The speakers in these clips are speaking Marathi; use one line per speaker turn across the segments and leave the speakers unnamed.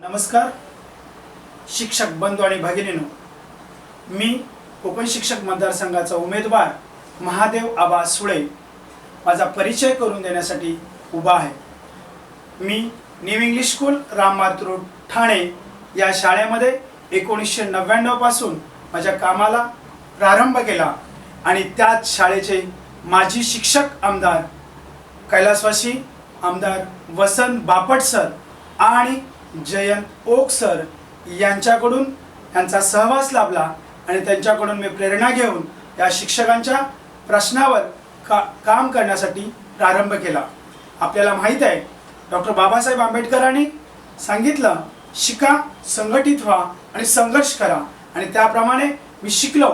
नमस्कार शिक्षक बंधू आणि भगिनीनो. मी कोकण शिक्षक मतदारसंघाचा उमेदवार महादेव आबा सुळे. माझा परिचय करून देण्यासाठी उभा आहे. मी न्यू इंग्लिश स्कूल राम मातृ रोड ठाणे या शाळेमध्ये एकोणीसशे नव्याण्णवपासून माझ्या कामाला प्रारंभ केला आणि त्याच शाळेचे माजी शिक्षक आमदार कैलासवासी आमदार वसंत बापट सर आणि जयंत ओक सर यांच्याकडून यांचा सहवास लाभला आणि त्यांच्याकडून मी प्रेरणा घेऊन या शिक्षकांच्या प्रश्नावर का काम करण्यासाठी प्रारंभ केला. आपल्याला माहीत आहे डॉक्टर बाबासाहेब आंबेडकरांनी सांगितलं शिका संघटित व्हा आणि संघर्ष करा. आणि त्याप्रमाणे मी शिकलो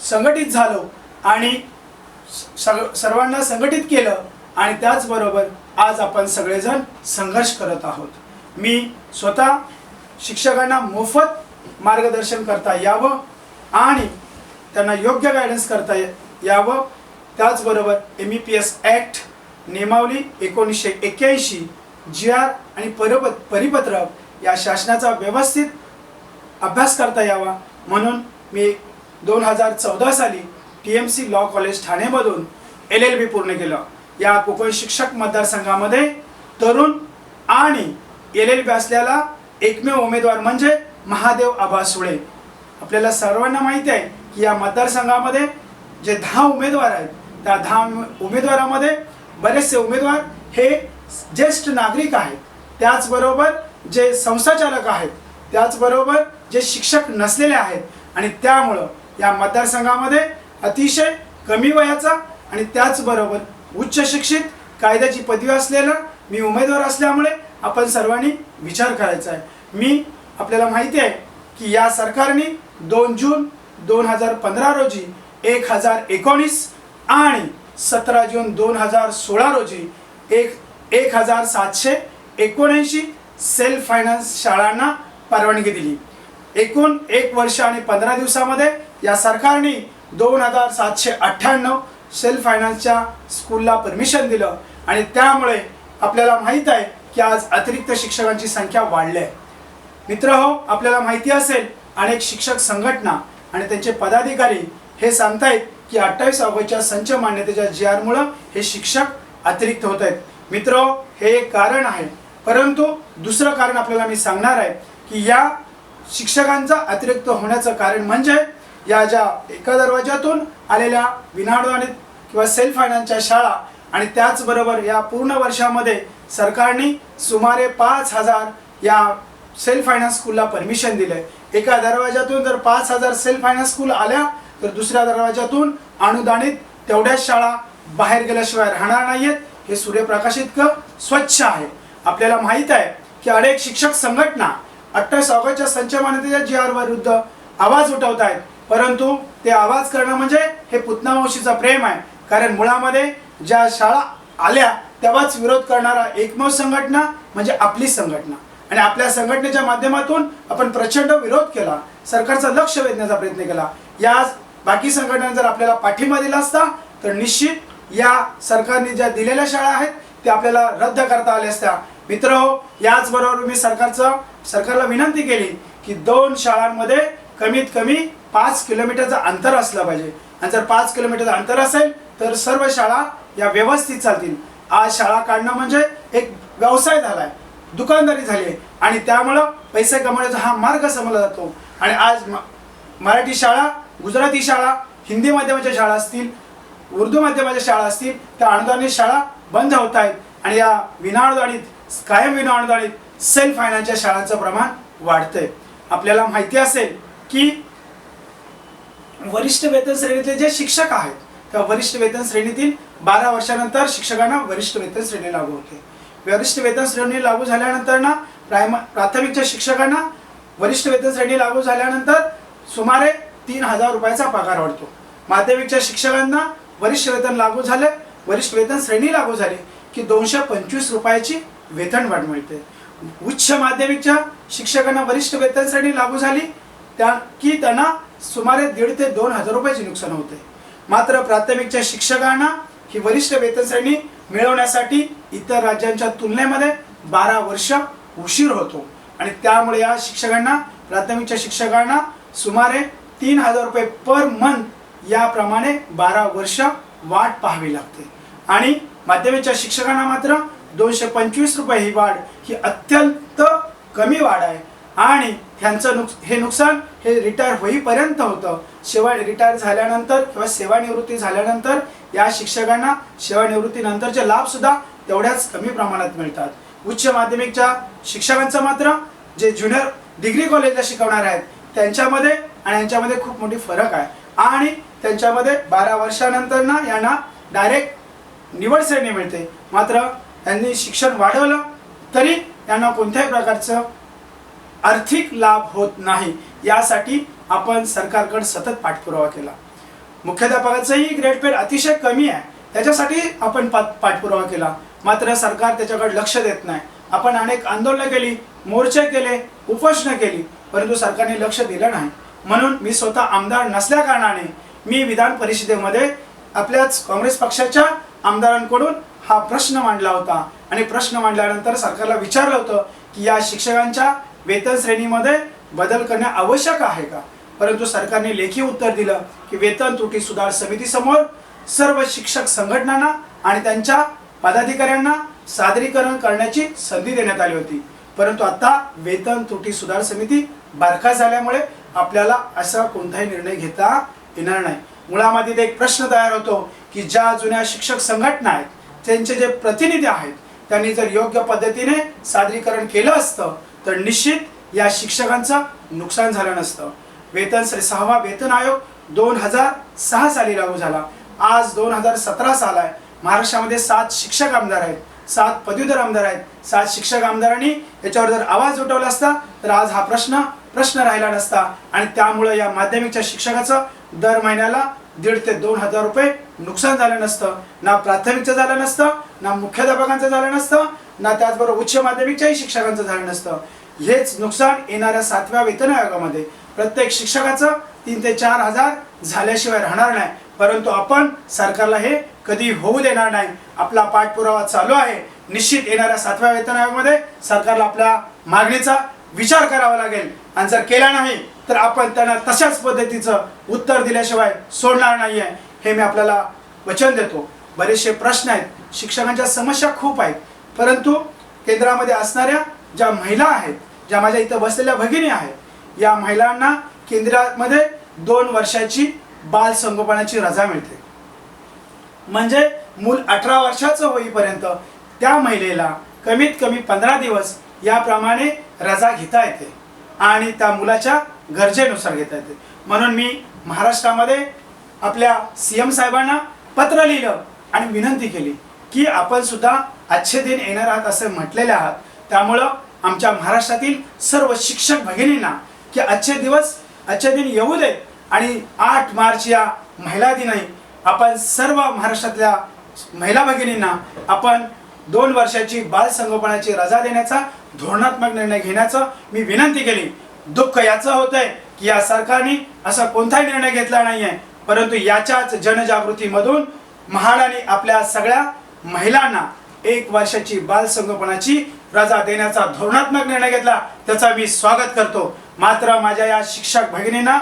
संघटित झालो आणि सग सर्वांना संघटित केलं आणि त्याचबरोबर आज आपण सगळेजण संघर्ष करत आहोत. मी स्वतः शिक्षकांना मोफत मार्गदर्शन करता यावं आणि त्यांना योग्य गायडन्स करता यावं. त्याचबरोबर M E P S act नियमावली एकोणीसशे एक्क्याऐंशी जी आर आणि परप परिपत्रक या शासनाचा व्यवस्थित अभ्यास करता यावा. म्हणून मी दोन हजार चौदा साली T M C law college ठाणेमधून L L B पूर्ण केलं. या कोकण शिक्षक मतदारसंघामध्ये तरुण आणि एल एल बी असलेला एकमेव उमेदवार म्हणजे महादेव आबा सुळे. आपल्याला सर्वांना माहिती आहे की या मतदारसंघामध्ये जे दहा उमेदवार आहेत त्या दहा उमेदवारामध्ये बरेचसे उमेदवार हे ज्येष्ठ नागरिक आहेत. त्याचबरोबर जे संस्थाचालक आहेत त्याचबरोबर जे शिक्षक नसलेले आहेत आणि त्यामुळं या मतदारसंघामध्ये अतिशय कमी वयाचा आणि त्याचबरोबर उच्च शिक्षित कायद्याची पदवी असलेला मी उमेदवार असल्यामुळे आपण सर्वांनी विचार करायचा आहे. मी आपल्याला माहिती आहे की या सरकारने दोन जून दोन हजार पंधरा रोजी एक हजार एकोणीस आणि सतरा जून दोन हजार सोळा रोजी एक एक हजार सातशे एकोणऐंशी सेल्फ फायनान्स शाळांना परवानगी दिली. एकूण एक वर्ष आणि पंधरा दिवसामध्ये या सरकारने दोन हजार सातशे अठ्ठ्याण्णव सेल्फ फायनान्सच्या स्कूलला परमिशन दिलं. आणि त्यामुळे आपल्याला माहीत आहे की आज अतिरिक्त शिक्षकांची संख्या वाढली आहे मित्र हो आपल्याला माहिती असेल अनेक शिक्षक संघटना आणि त्यांचे पदाधिकारी हे सांगतायत की अठ्ठावीस ऑगस्टच्या संच मान्यतेच्या जी आरमुळं हे शिक्षक अतिरिक्त होत आहेत मित्र हो, हे एक कारण आहे. परंतु दुसरं कारण आपल्याला मी सांगणार आहे की या शिक्षकांचा अतिरिक्त होण्याचं कारण म्हणजे या ज्या एका दरवाजातून आलेल्या विनाअनुदानित किंवा सेल्फ फायनान्सच्या शाळा आणि त्याचबरोबर या पूर्ण वर्षामध्ये सरकारने सुमारे पाच हजार या सेल्फ फायनान्स स्कूलला परमिशन दिले एका दरवाजातून जर पाच हजार सेल्फ फायनान्स स्कूल आल्या तर दुसऱ्या दरवाजातून अनुदानित तेवढ्याच शाळा बाहेर गेल्याशिवाय राहणार नाहीयेत. हे सूर्यप्रकाश इतकं स्वच्छ आहे. आपल्याला माहीत आहे की अनेक शिक्षक संघटना अठ्ठावीस ऑगस्टच्या संचमानतेच्या जी आर विरुद्ध आवाज उठवत आहेत परंतु ते आवाज करणं म्हणजे हे पुतनावशीचं प्रेम आहे. कारण मुळामध्ये ज्या शाळा आल्या तेव्हाच विरोध करणारा एकमेव संघटना म्हणजे आपली संघटना. आणि आपल्या संघटनेच्या माध्यमातून आपण प्रचंड विरोध केला सरकारचं लक्ष वेधण्याचा प्रयत्न केला. या बाकी संघटना जर आपल्याला पाठिंबा दिला असता तर निश्चित या सरकारने ज्या दिलेल्या शाळा आहेत त्या आपल्याला रद्द करता आल्या असत्या. मित्र हो याचबरोबर मी सरकारचं सरकारला विनंती केली की दोन शाळांमध्ये कमीत कमी पाच किलोमीटरचं अंतर असलं पाहिजे. आणि जर पाच किलोमीटरचं अंतर असेल तर सर्व शाळा या व्यवस्थित चालतील. आज शाळा काढणं म्हणजे एक व्यवसाय झाला आहे दुकानदारी झाली आहे. आणि त्यामुळं पैसे कमवण्याचा हा मार्ग समजला जातो. आणि आज मराठी शाळा गुजराती शाळा हिंदी माध्यमाच्या शाळा असतील उर्दू माध्यमाच्या शाळा असतील त्या अनुदानित शाळा बंद होत आहेत. आणि या विनाअनुदानित कायम विनाअनुदानित सेल्फ फायनान्सच्या शाळांचं प्रमाण वाढतंय. आपल्याला माहिती असेल की वरिष्ठ वेतन श्रेणीतले जे शिक्षक आहेत त्या वरिष्ठ वेतन श्रेणीतील बारा वर्षानंतर शिक्षकांना वरिष्ठ वेतन श्रेणी लागू होते. वरिष्ठ वेतन श्रेणी लागू झाल्यानंतर ना प्रायम प्राथमिकच्या शिक्षकांना वरिष्ठ वेतन श्रेणी लागू झाल्यानंतर सुमारे तीन हजार रुपयाचा पगार वाढतो. माध्यमिकच्या शिक्षकांना वरिष्ठ वेतन लागू झाले वरिष्ठ वेतन श्रेणी लागू झाली की दोनशे पंचवीस रुपयाची वेतन वाढ मिळते. उच्च माध्यमिकच्या शिक्षकांना वरिष्ठ वेतन श्रेणी लागू झाली त्या की त्यांना सुमारे दीड ते दोन हजार रुपयाचे नुकसान होते. मात्र प्राथमिकच्या शिक्षकांना ही वरिष्ठ वेतन श्रेणी मिळवण्यासाठी इतर राज्यांच्या तुलनेमध्ये बारा वर्ष उशीर होतो. आणि त्यामुळे या शिक्षकांना प्राथमिकच्या शिक्षकांना सुमारे तीन हजार रुपये पर मंथ याप्रमाणे बारा वर्ष वाट पाहावी लागते. आणि माध्यमिकच्या शिक्षकांना मात्र दोनशे पंचवीस रुपये ही वाढ ही अत्यंत कमी वाढ आहे. आणि ह्यांचं नुक हे नुकसान हे रिटायर होईपर्यंत होतं. सेवा रिटायर झाल्यानंतर किंवा सेवानिवृत्ती झाल्यानंतर या शिक्षकांना सेवानिवृत्तीनंतरचे लाभसुद्धा तेवढ्याच कमी प्रमाणात मिळतात. उच्च माध्यमिकच्या शिक्षकांचं मात्र जे ज्युनियर डिग्री कॉलेजला शिकवणार आहेत त्यांच्यामध्ये आणि यांच्यामध्ये खूप मोठी फरक आहे. आणि त्यांच्यामध्ये बारा वर्षानंतर ना यांना डायरेक्ट निवड श्रेणी मिळते. मात्र त्यांनी शिक्षण वाढवलं तरी यांना कोणत्याही प्रकारचं आर्थिक लाभ होत नाही यासाठी आपण सरकारकडे सतत पाठपुरावा केला. मुख्याध्यापकाचंही ग्रेड पेड अतिशय कमी आहे. त्याच्यासाठी आपण पाठपुरावा केला. मात्र सरकार त्याच्याकडे लक्ष देत नाही. आपण अनेक आंदोलनं केली मोर्चे केले उपोषणं केली परंतु सरकारने लक्ष दिलं नाही. म्हणून मी स्वतः आमदार नसल्या कारणाने मी विधान परिषदेमध्ये आपल्याच काँग्रेस पक्षाच्या आमदारांकडून हा प्रश्न मांडला होता. आणि प्रश्न मांडल्यानंतर सरकारला विचारलं होतं की या शिक्षकांच्या वेतन श्रेणीमध्ये बदल करणे आवश्यक आहे का? परंतु सरकारने लेखी उत्तर दिलं की वेतन त्रुटी सुधार समितीसमोर सर्व शिक्षक संघटनांना आणि त्यांच्या पदाधिकाऱ्यांना सादरीकरण करण्याची संधी देण्यात आली होती. परंतु आता वेतन त्रुटी सुधार समिती बारखा झाल्यामुळे आपल्याला असा कोणताही निर्णय घेता येणार नाही. मुळामध्ये ते एक प्रश्न तयार होतो की ज्या जुन्या शिक्षक संघटना आहेत त्यांचे जे प्रतिनिधी आहेत त्यांनी जर योग्य पद्धतीने सादरीकरण केलं असतं तर निश्चित या शिक्षकांचं नुकसान झालं नसतं. वेतन श्री सहावा वेतन आयोग दोन हजार सहा साली लागू झाला. आज दोन हजार सतरा साल आहे. महाराष्ट्रामध्ये सात शिक्षक आमदार आहेत सात पदवीधर आमदार आहेत. सात शिक्षक आमदारांनी याच्यावर जर आवाज उठवला असता तर आज हा प्रश्न प्रश्न राहिला नसता. आणि त्यामुळे या माध्यमिकच्या शिक्षकाचं दर महिन्याला दीड ते दोन हजार रुपये नुकसान झालं नसतं. ना प्राथमिकचं झालं नसतं ना मुख्याध्यापकांचं झालं नसतं ना त्याचबरोबर उच्च माध्यमिकच्याही शिक्षकांचं झालं नसतं. हेच नुकसान येणाऱ्या सातव्या वेतन आयोगामध्ये. प्रत्येक शिक्षकाचं तीन ते चार हजार झाल्याशिवाय राहणार नाही. परंतु आपण सरकारला हे कधी होऊ देणार नाही. आपला पाठपुरावा चालू आहे. निश्चित येणाऱ्या सातव्या वेतन आयोगामध्ये सरकारला आपल्या मागणीचा विचार करावा लागेल. आणि जर केला नाही तर आपण त्यांना तशाच पद्धतीचं उत्तर दिल्याशिवाय सोडणार नाही आहे हे मी आपल्याला वचन देतो. बरेचसे प्रश्न आहेत. शिक्षकांच्या समस्या खूप आहेत. परंतु केंद्रामध्ये असणाऱ्या ज्या महिला आहेत ज्या माझ्या इथं बसलेल्या भगिनी आहेत या महिलांना केंद्रामध्ये दोन वर्षाची बाल संगोपनाची रजा मिळते. म्हणजे मूल अठरा वर्षाचं होईपर्यंत त्या महिलेला कमीत कमी पंधरा दिवस याप्रमाणे रजा घेता येते आणि त्या मुलाच्या गरजेनुसार घेता येते. म्हणून मी महाराष्ट्रामध्ये आपल्या सी एम साहेबांना पत्र लिहिलं आणि विनंती केली की आपण सुद्धा अच्छे दिन येणार आहात असे म्हटलेले आहात. त्यामुळं आमच्या महाराष्ट्रातील सर्व शिक्षक भगिनींना की आजचे दिवस आजचे दिन येऊ दे आणि आठ मार्च या महिला दिनाही आपण सर्व महाराष्ट्रातल्या महिला भगिनींना आपण दोन वर्षाची बालसंगोपनाची रजा देण्याचा धोरणात्मक निर्णय घेण्याचं मी विनंती केली. दुःख याचं होतंय की या सरकारने असा कोणताही निर्णय घेतला नाही आहे परंतु याच्याच जनजागृतीमधून महाडाने आपल्या सगळ्या महिलांना एक वर्षाची बाल संगोपनाची रजा देण्याचा धोरणात्मक निर्णय घेतला. त्याचा मी स्वागत करतो. मात्र माझ्या या शिक्षक भगिनींना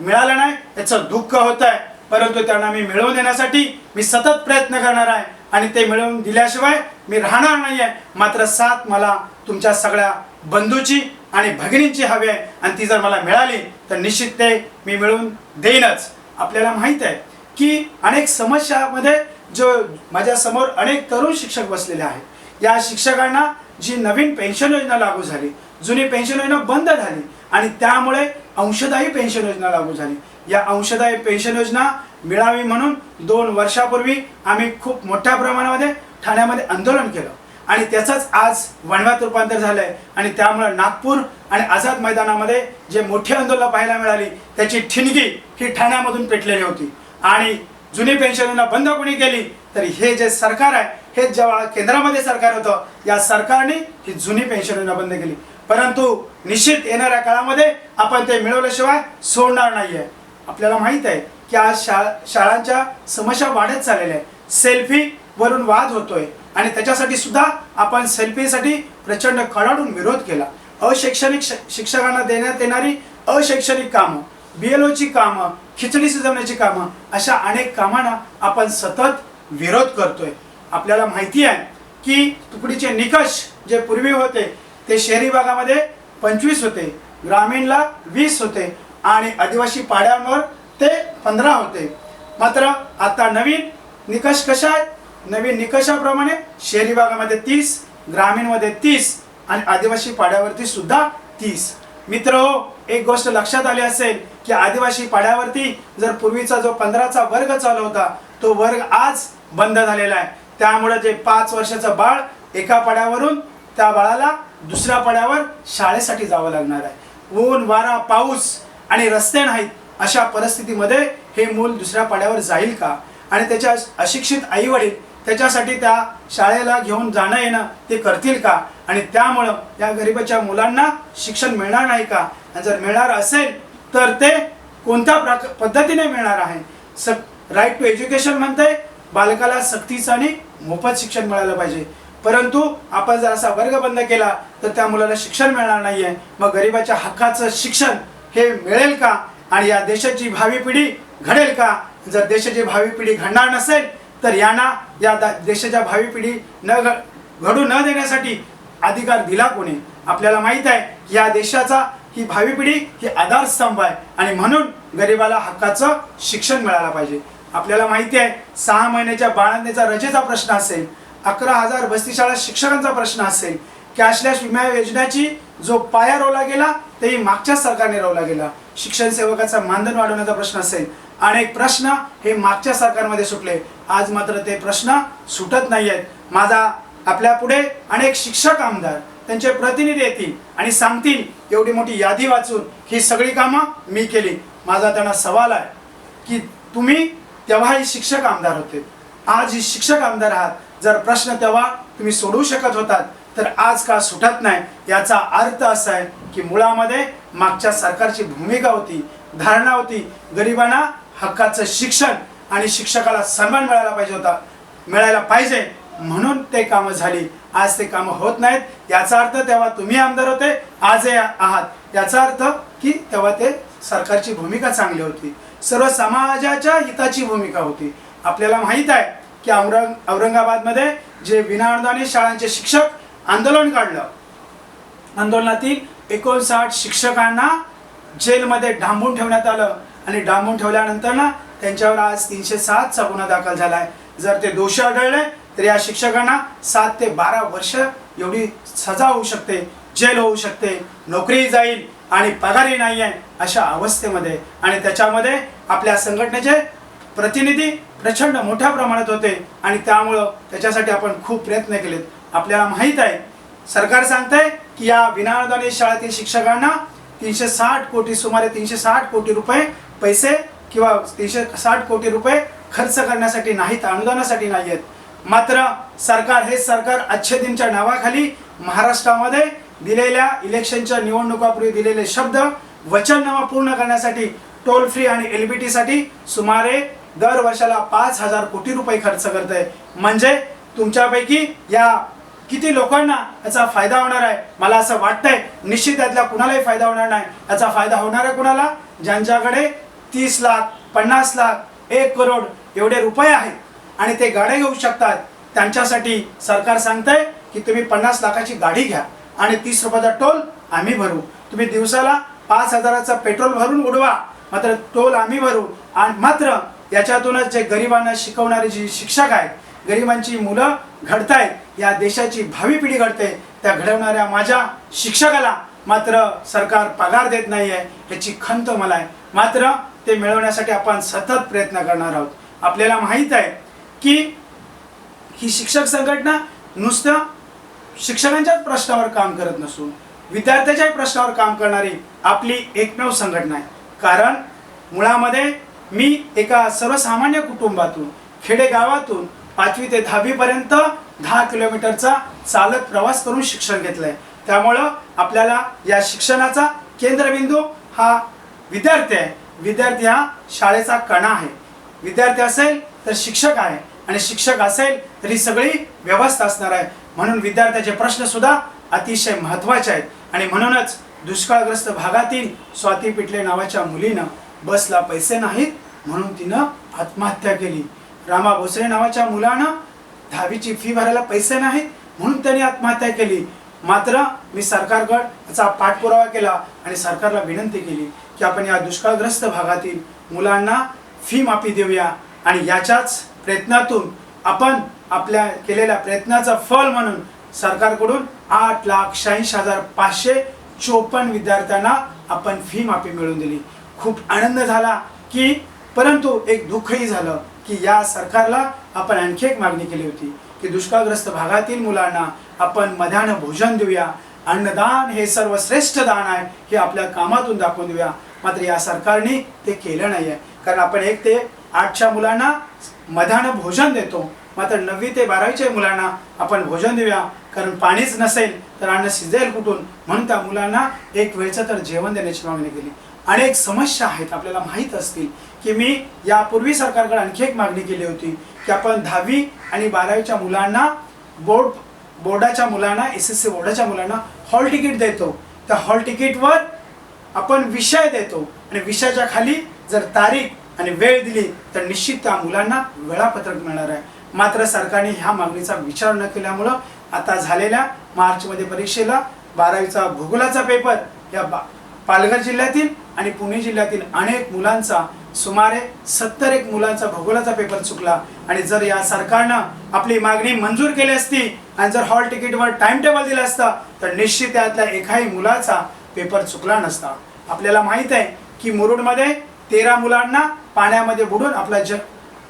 मिळालं नाही. याचं दुःख होत आहे परंतु त्यांना मी मिळवून देण्यासाठी मी सतत प्रयत्न करणार आहे. आणि ते मिळवून दिल्याशिवाय मी राहणार नाही आहे मात्र साथ मला तुमच्या सगळ्या बंधूची आणि भगिनींची हवी आहे. आणि ती जर मला मिळाली तर निश्चित ते मी मिळवून देईनच. आपल्याला माहीत आहे की अनेक समस्यामध्ये जो माझ्यासमोर अनेक तरुण शिक्षक बसलेले आहेत. या शिक्षकांना जी नवीन पेन्शन योजना लागू झाली जुनी पेन्शन योजना बंद झाली आणि त्यामुळे अंशदायी पेन्शन योजना लागू झाली. या अंशदायी पेन्शन योजना मिळावी म्हणून दोन वर्षापूर्वी आम्ही खूप मोठ्या प्रमाणामध्ये ठाण्यामध्ये आंदोलन केलं. आणि त्याचंच आज वणव्यात रूपांतर झालंय. आणि त्यामुळे नागपूर आणि आझाद मैदानामध्ये जे मोठी आंदोलन पाहायला मिळाली त्याची ठिणगी ही ठाण्यामधून पेटलेली होती. आणि जुनी पेन्शन योजना बंद कोणी केली तर हे जे सरकार आहे हे जेव्हा केंद्रामध्ये सरकार होतं या सरकारने ही जुनी पेन्शन योजना बंद केली. परंतु निश्चित येणाऱ्या काळामध्ये आपण ते मिळवल्याशिवाय सोडणार नाहीये. आपल्याला माहीत आहे की आज शा शाळांच्या समस्या वाढत चाललेल्या आहे सेल्फी वरून वाद होतोय. आणि त्याच्यासाठी सुद्धा आपण सेल्फीसाठी प्रचंड कडाडून विरोध केला. अशैक्षणिक शिक्षकांना देण्यात येणारी अशैक्षणिक कामं बी एल ओची कामं खिचडी शिजवण्याची कामं अशा अनेक कामांना आपण सतत विरोध करतोय. आपल्याला माहिती आहे की तुकडीचे निकष जे पूर्वी होते ते शहरी भागामध्ये पंचवीस होते ग्रामीणला वीस होते आणि आदिवासी पाड्यांवर ते पंधरा होते. मात्र आता नवीन निकष कशा आहेत? नवीन निकषाप्रमाणे शहरी भागामध्ये तीस ग्रामीणमध्ये तीस आणि आदिवासी पाड्यावरती सुद्धा तीस. मित्र हो एक गोष्ट लक्षात आली असेल की आदिवासी पाड्यावरती जर पूर्वीचा जो पंधराचा वर्ग चालू होता तो वर्ग आज बंद झालेला आहे. त्यामुळे जे पाच वर्षाचं बाळ एका पाड्यावरून त्या बाळाला दुसऱ्या पाड्यावर शाळेसाठी जावं लागणार आहे. ऊन वारा पाऊस आणि रस्ते नाहीत अशा परिस्थितीमध्ये हे मूल दुसऱ्या पाड्यावर जाईल का? आणि त्याच्या अशिक्षित आई वडील त्याच्यासाठी त्या शाळेला घेऊन जाणं येणं ते करतील का? आणि त्यामुळं या गरिबाच्या मुलांना शिक्षण मिळणार नाही का? आणि जर मिळणार असेल तर ते कोणत्या प्रक पद्धतीने मिळणार आहे? स राईट टू एज्युकेशन म्हणते बालकाला सक्तीचं आणि मोफत शिक्षण मिळालं पाहिजे. परंतु आपण जर असा वर्ग बंद केला तर त्या मुलाला शिक्षण मिळणार नाहीये. मग गरिबाच्या हक्काचं शिक्षण हे मिळेल का? आणि या देशाची भावी पिढी घडेल का? जर देशाची भावी पिढी घडणार नसेल तर यांना या देशाच्या भावी पिढी न घडू न देण्यासाठी अधिकार दिला कोणी? आपल्याला माहीत आहे की या देशाचा ही भावी पिढी ही आधारस्तंभ आहे आणि म्हणून गरिबाला हक्काचं शिक्षण मिळायला पाहिजे. आपल्याला माहिती आहे सहा महिन्याच्या बाळांचा रजेचा प्रश्न असेल अकरा हजार बस्तीशाळा शिक्षकांचा प्रश्न असेल कॅशलेस विमा योजनेची जो पाया रोवला गेला तेही मागच्या सरकारने रावला गेला. शिक्षण सेवकाचा मानधन वाढवण्याचा प्रश्न असेल अनेक प्रश्न हे मागच्या सरकारमध्ये सुटले. आज मात्र ते प्रश्न सुटत नाही आहेत माझा आपल्या पुढे अनेक शिक्षक आमदार त्यांचे प्रतिनिधी येतील आणि सांगतील एवढी मोठी यादी वाचून ही सगळी कामं मी केली. माझा त्यांना सवाल आहे की तुम्ही तेव्हाही शिक्षक आमदार होते. आज ही शिक्षक आमदार आहात. जर प्रश्न तेव्हा तुम्ही सोडवू शकत होतात तर आज का सुटत नाही याचा अर्थ असा आहे की मुळामध्ये मागच्या सरकारची भूमिका होती धारणा होती गरिबांना हक्काचं शिक्षण आणि शिक्षकाला सन्मान मिळायला पाहिजे होता मिळायला पाहिजे म्हणून ते कामं झाली. आज ते कामं होत नाहीत. याचा अर्थ तेव्हा तुम्ही आमदार होते आजही आहात. याचा अर्थ की तेव्हा ते सरकारची भूमिका चांगली होती. सर्व समाजाच्या हिताची भूमिका होती. आपल्याला माहीत आहे की औरंग औरंगाबादमध्ये जे विनाअनुदानित शाळांचे शिक्षक आंदोलन काढलं. आंदोलनातील एकोणसाठ शिक्षकांना जेलमध्ये डांबून ठेवण्यात आलं आणि डांबून ठेवल्यानंतर ना त्यांच्यावर आज तीनशे सातचा गुन्हा दाखल झाला आहे जर ते दोषी आढळले तर या शिक्षकांना सात ते बारा वर्ष एवढी सजा होऊ शकते जेल होऊ शकते नोकरी जाईल आणि पगारही नाही आहे अशा अवस्थेमध्ये. आणि त्याच्यामध्ये आपल्या संघटनेचे प्रतिनिधी प्रचंड मोठ्या प्रमाणात होते आणि त्यामुळं त्याच्यासाठी आपण खूप प्रयत्न केलेत. आपल्याला माहीत आहे. सरकार सांगतंय की या विनाअनुदानित शाळेतील शिक्षकांना तीनशे साठ कोटी सुमारे तीनशे साठ कोटी रुपये पैसे किंवा तीनशे साठ कोटी रुपये खर्च करण्यासाठी नाहीत अनुदानासाठी नाही आहेत मात्र सरकार हे सरकार अच्छे दिनच्या नावाखाली महाराष्ट्रामध्ये दिलेल्या इलेक्शनच्या निवडणुकापूर्वी दिलेले शब्द वचननामा पूर्ण करण्यासाठी टोल फ्री आणि एल बी टीसाठी सुमारे दर वर्षाला पाच हजार कोटी रुपये खर्च करत आहे म्हणजे तुमच्यापैकी या किती लोकांना याचा फायदा होणार आहे? मला असं वाटतंय निश्चित त्यातला कुणालाही फायदा होणार नाही. याचा फायदा होणार आहे कुणाला? ज्यांच्याकडे तीस लाख पन्नास लाख एक करोड एवढे रुपये आहेत आणि ते गाड्या घेऊ शकतात त्यांच्यासाठी सरकार सांगतंय की तुम्ही पन्नास लाखाची गाडी घ्या आणि तीस रुपयाचा टोल आम्ही भरू. तुम्ही दिवसाला पाच हजाराचा पेट्रोल भरून उडवा मात्र टोल आम्ही भरू. आणि मात्र याच्यातूनच जे गरिबांना शिकवणारे जे शिक्षक आहेत गरिबांची मुलं घडतायत या देशाची भावी पिढी घडते त्या घडवणाऱ्या माझ्या शिक्षकाला मात्र सरकार पगार देत नाही आहे ह्याची खंत मला आहे मात्र ते मिळवण्यासाठी आपण सतत प्रयत्न करणार आहोत. आपल्याला माहीत आहे की ही शिक्षक संघटना नुसतं शिक्षकांच्याच प्रश्नावर काम करत नसून विद्यार्थ्याच्याही प्रश्नावर काम करणारी आपली एकमेव संघटना आहे. कारण मुळामध्ये मी एका सर्वसामान्य कुटुंबातून खेडेगावातून पाचवी ते दहावीपर्यंत दहा किलोमीटरचा चालत प्रवास करून शिक्षण घेतलंय. त्यामुळं आपल्याला या शिक्षणाचा केंद्रबिंदू हा विद्यार्थी आहे. विद्यार्थी हा शाळेचा कणा आहे. विद्यार्थी असेल तर शिक्षक आहे आणि शिक्षक असेल तर ही सगळी व्यवस्था असणार आहे. म्हणून विद्यार्थ्याचे प्रश्न सुद्धा अतिशय महत्त्वाचे आहेत. आणि म्हणूनच दुष्काळग्रस्त भागातील स्वाती पिटले नावाच्या मुलीनं बसला पैसे नाहीत म्हणून तिनं आत्महत्या केली. रामा भोसले नावाच्या मुलानं दहावीची फी भरायला पैसे नाहीत म्हणून त्यांनी आत्महत्या केली. मात्र मी सरकारकड याचा पाठपुरावा केला आणि सरकारला विनंती केली की आपण या दुष्काळग्रस्त भागातील मुलांना फी माफी देऊया आणि याच्याच प्रयत्नातून आपण आपल्या केलेल्या प्रयत्नाचं फल म्हणून सरकारकडून आठ लाख शहाऐंशी हजार पाचशे चोपन्न विद्यार्थ्यांना आपण फी माफी मिळवून दिली. खूप आनंद झाला की परंतु एक दुःखही झालं. की या सरकारला आपण आणखी एक मागणी केली होती की दुष्काळग्रस्त भागातील मुलांना आपण मध्यान्ह भोजन देऊया. अन्नदान हे सर्वश्रेष्ठ दान आहे हे आपल्या कामातून दाखवून देऊया. मात्र या सरकारने ते केलं नाही आहे कारण आपण एक ते आठच्या मुलांना मध्यान्ह भोजन देतो. मात्र नववी ते बारावीच्या मुलांना आपण भोजन देऊया. कारण पाणीच नसेल तर अन्न शिजेल कुठून? म्हणून त्या मुलांना एक वेळचं तर जेवण देण्याची मागणी केली. अनेक समस्या आहेत आपल्याला माहीत असतील की मी यापूर्वी सरकारकडे आणखी एक मागणी केली होती की आपण दहावी आणि बारावीच्या मुलांना बोर्ड बोर्डाच्या मुलांना एस एस सी बोर्डाच्या मुलांना हॉल तिकीट देतो. त्या हॉल तिकीटवर आपण विषय देतो आणि विषयाच्या खाली जर तारीख आणि वेळ दिली तर निश्चित त्या मुलांना वेळापत्रक मिळणार आहे. मात्र सरकारने ह्या मागणीचा विचार न केल्यामुळं आता झालेल्या मार्चमध्ये परीक्षेला बारावीचा भूगोलाचा पेपर या बा पालघर जिल्ह्यातील आणि पुणे जिल्ह्यातील अनेक मुलांचा सुमारे सत्तर एक मुलांचा भूगोलाचा पेपर चुकला. आणि जर या सरकारनं आपली मागणी मंजूर केली असती आणि जर हॉल तिकीटवर टाइम टेबल दिलं असतं तर निश्चित त्यातल्या एकाही मुलाचा पेपर चुकला नसता. आपल्याला माहीत आहे की मुरुडमध्ये तेरा मुलांना पाण्यामध्ये बुडून आपला ज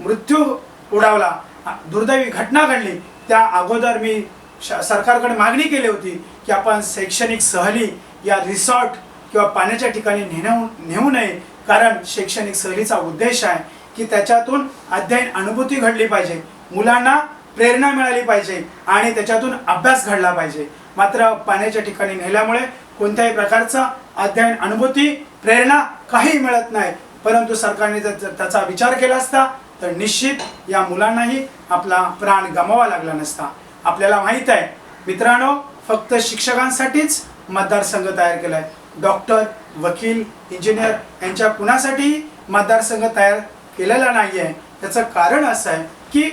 मृत्यू उडावला. दुर्दैवी घटना घडली. त्या अगोदर मी श- सरकारकडे मागणी केली होती की आपण शैक्षणिक सहली या रिसॉर्ट किंवा पाण्याच्या ठिकाणी नेणू नेऊ नये कारण शैक्षणिक सहलीचा उद्देश आहे की त्याच्यातून अध्ययन अनुभूती घडली पाहिजे मुलांना प्रेरणा मिळाली पाहिजे आणि त्याच्यातून अभ्यास घडला पाहिजे. मात्र पाण्याच्या ठिकाणी नेल्यामुळे कोणत्याही प्रकारचा अध्ययन अनुभूती प्रेरणा काही मिळत नाही. परंतु सरकारने जर त्याचा विचार केला असता तर निश्चित या मुलांनाही आपला प्राण गमावा लागला नसता. आपल्याला माहीत आहे मित्रांनो फक्त शिक्षकांसाठीच मतदारसंघ तयार केला आहे डॉक्टर वकील इंजिनियर यांच्या कुणासाठी मतदारसंघ तयार केलेला नाही आहे त्याचं कारण असं आहे की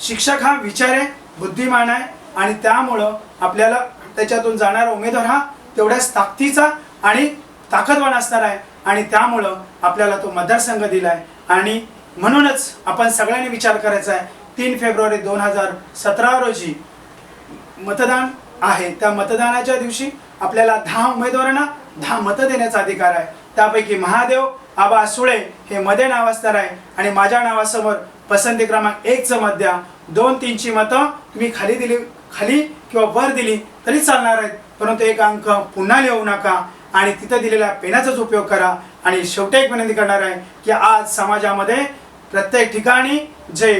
शिक्षक हा विचार आहे बुद्धिमान आहे आणि त्यामुळं आपल्याला त्याच्यातून जाणारा उमेदवार हा तेवढ्याच ताकदीचा आणि ताकदवान असणार आहे आणि त्यामुळं आपल्याला तो मतदारसंघ दिला आहे आणि म्हणूनच आपण सगळ्यांनी विचार करायचा आहे तीन फेब्रुवारी दोन हजार सतरा रोजी मतदान आहे. त्या मतदानाच्या दिवशी आपल्याला दहा उमेदवारांना दहा मतं देण्याचा अधिकार आहे. त्यापैकी महादेव आबा सुळे हे मध्ये नाव आहे. आणि माझ्या नावासमोर पसंती क्रमांक एकचं मत द्या. दोन तीनची मतं तुम्ही खाली दिली खाली किंवा वर दिली तरी चालणार आहेत. परंतु एक अंक पुन्हा लिहू नका आणि तिथं दिलेल्या पेनाचाच उपयोग करा. आणि शेवटी एक विनंती करणार आहे की आज समाजामध्ये प्रत्येक ठिकाणी जे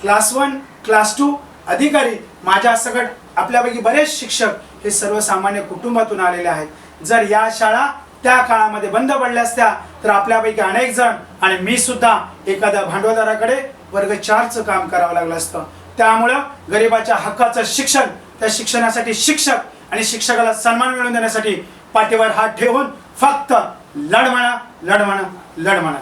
क्लास वन क्लास टू अधिकारी माझ्या सकट आपल्यापैकी बरेच शिक्षक हे सर्वसामान्य कुटुंबातून आलेले आहेत. जर या शाळा त्या काळामध्ये बंद पडल्या असत्या तर आपल्यापैकी अनेक जण आणि मी सुद्धा एखाद्या भांडवलदाराकडे वर्ग चारचं काम करावं लागलं असतं. त्यामुळं गरिबाच्या हक्काचं शिक्षण त्या शिक्षणासाठी शिक्षक आणि शिक्षकाला सन्मान मिळवून देण्यासाठी पाठीवर हात ठेवून फक्त लढ म्हणा लढ म्हणा लढ म्हणा